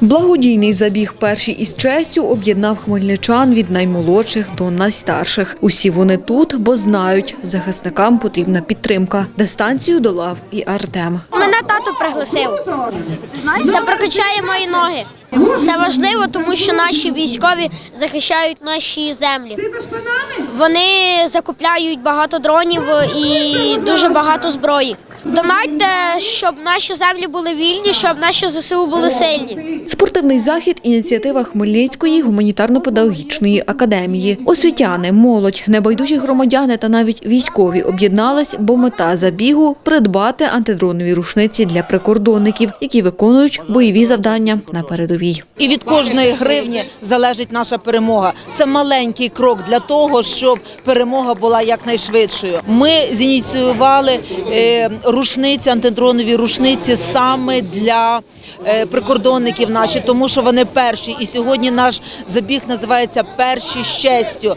Благодійний забіг перший із честю об'єднав хмельничан від наймолодших до найстарших. Усі вони тут, бо знають, захисникам потрібна підтримка. Дистанцію долав і Артем. Мене тато пригласив. Це прокачає мої ноги. Це важливо, тому що наші військові захищають наші землі. Вони закупляють багато дронів і дуже багато зброї. Донатьте, щоб наші землі були вільні, щоб наші ЗСУ були сильні. Спортивний захід ініціатива Хмельницької гуманітарно-педагогічної академії. Освітяни, молодь, небайдужі громадяни та навіть військові об'єднались, бо мета забігу придбати антидронові рушниці для прикордонників, які виконують бойові завдання на передовій. І від кожної гривні залежить наша перемога. Це маленький крок для того, щоб перемога була якнайшвидшою. Ми зініціювали е, рушниці, антидронові рушниці саме для е, прикордонників наші, тому що вони перші. І сьогодні наш забіг називається Перші з честю.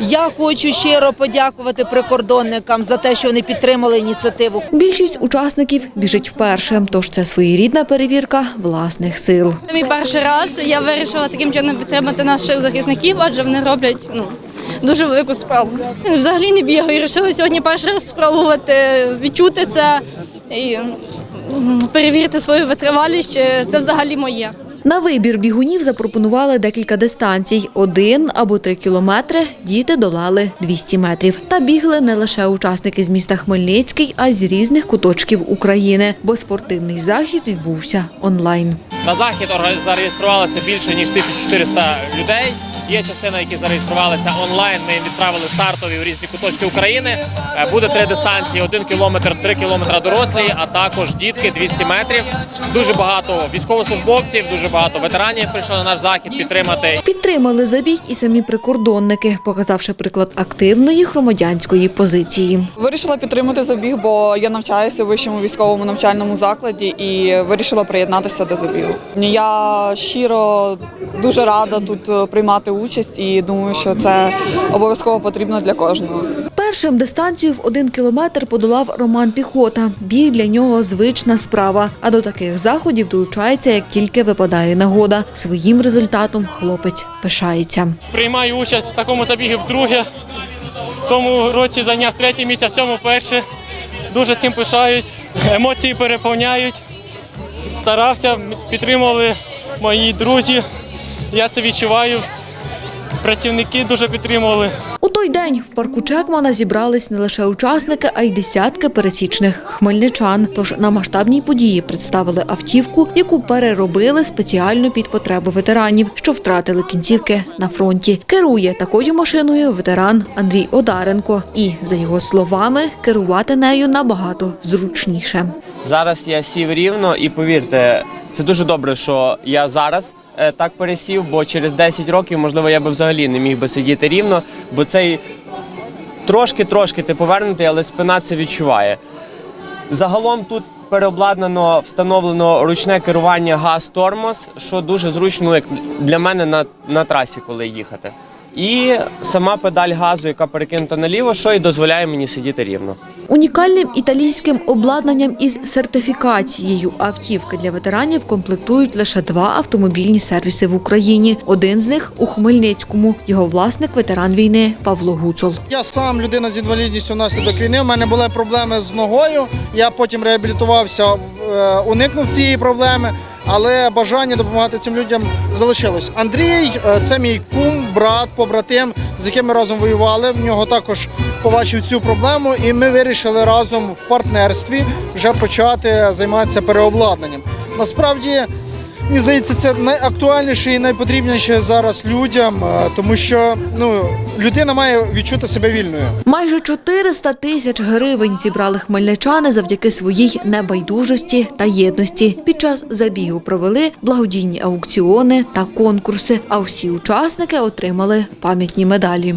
Я хочу щиро подякувати прикордонникам за те, що вони підтримали ініціативу. Більшість учасників біжить вперше, тож це своєрідна перевірка власних сил. Це мій перший раз. Я вирішила таким чином підтримати наших захисників, адже вони роблять ну, дуже велику справу. Взагалі не бігаю. І вирішила сьогодні перший раз спробувати відчути це і перевірити свою витривалість. чи Це взагалі моє. На вибір бігунів запропонували декілька дистанцій. Один або три кілометри діти долали 200 метрів. Та бігли не лише учасники з міста Хмельницький, а й з різних куточків України, бо спортивний захід відбувся онлайн. На захід зареєструвалося більше ніж 1400 людей. Є частина, які зареєструвалися онлайн. Ми їм відправили стартові у різні куточки України. Е, Буде три дистанції: один кілометр, три кілометри дорослі, а також дітки 200 метрів. Дуже багато військовослужбовців, дуже багато ветеранів прийшло на наш захід підтримати. Підтримали забіг і самі прикордонники, показавши приклад активної громадянської позиції. Вирішила підтримати забіг, бо я навчаюся у вищому військовому навчальному закладі і вирішила приєднатися до забігу. Я щиро дуже рада тут е, приймати участь і думаю, що це обов'язково потрібно для кожного. Першим дистанцію в один кілометр подолав Роман Піхота. Біг для нього звична справа. А до таких заходів долучається, як тільки випадає нагода. Своїм результатом хлопець пишається. приймаю участь в такому забігі вдруге. В тому році зайняв третє місце, в цьому перше. Дуже цим пишаюсь. Емоції переповняють. Старався, підтримували мої друзі. Я це відчуваю. Працівники дуже підтримували. У той день в парку Чекмана зібрались не лише учасники, а й десятки пересічних хмельничан. Тож на масштабній події представили автівку, яку переробили спеціально під потреби ветеранів, що втратили кінцівки на фронті. Керує такою машиною ветеран Андрій Одаренко. І за його словами, керувати нею набагато зручніше. Зараз я сів рівно і повірте, це дуже добре, що я зараз так пересів, бо через 10 років, можливо, я би взагалі не міг би сидіти рівно, бо цей трошки-трошки ти повернутий, але спина це відчуває. Загалом тут переобладнано, встановлено ручне керування газ-тормоз, що дуже зручно як для мене на, на трасі, коли їхати. І сама педаль газу, яка перекинута наліво, що і дозволяє мені сидіти рівно. Унікальним італійським обладнанням із сертифікацією автівки для ветеранів комплектують лише два автомобільні сервіси в Україні. Один з них у Хмельницькому. Його власник ветеран війни Павло Гуцул. Я сам людина з інвалідністю внаслідок війни. У мене були проблеми з ногою. Я потім реабілітувався, е, уникнув цієї проблеми, але бажання допомагати цим людям залишилось. Андрій е, це мій кум, брат, побратим, з яким ми разом воювали. В нього також побачив цю проблему, і ми вирішили разом в партнерстві вже почати займатися переобладнанням. Насправді. Мені здається, це найактуальніше і найпотрібніше зараз людям, е, тому що ну людина має відчути себе вільною. Майже 400 тисяч гривень зібрали хмельничани завдяки своїй небайдужості та єдності. Під час забігу провели благодійні аукціони та конкурси. А всі учасники отримали пам'ятні медалі.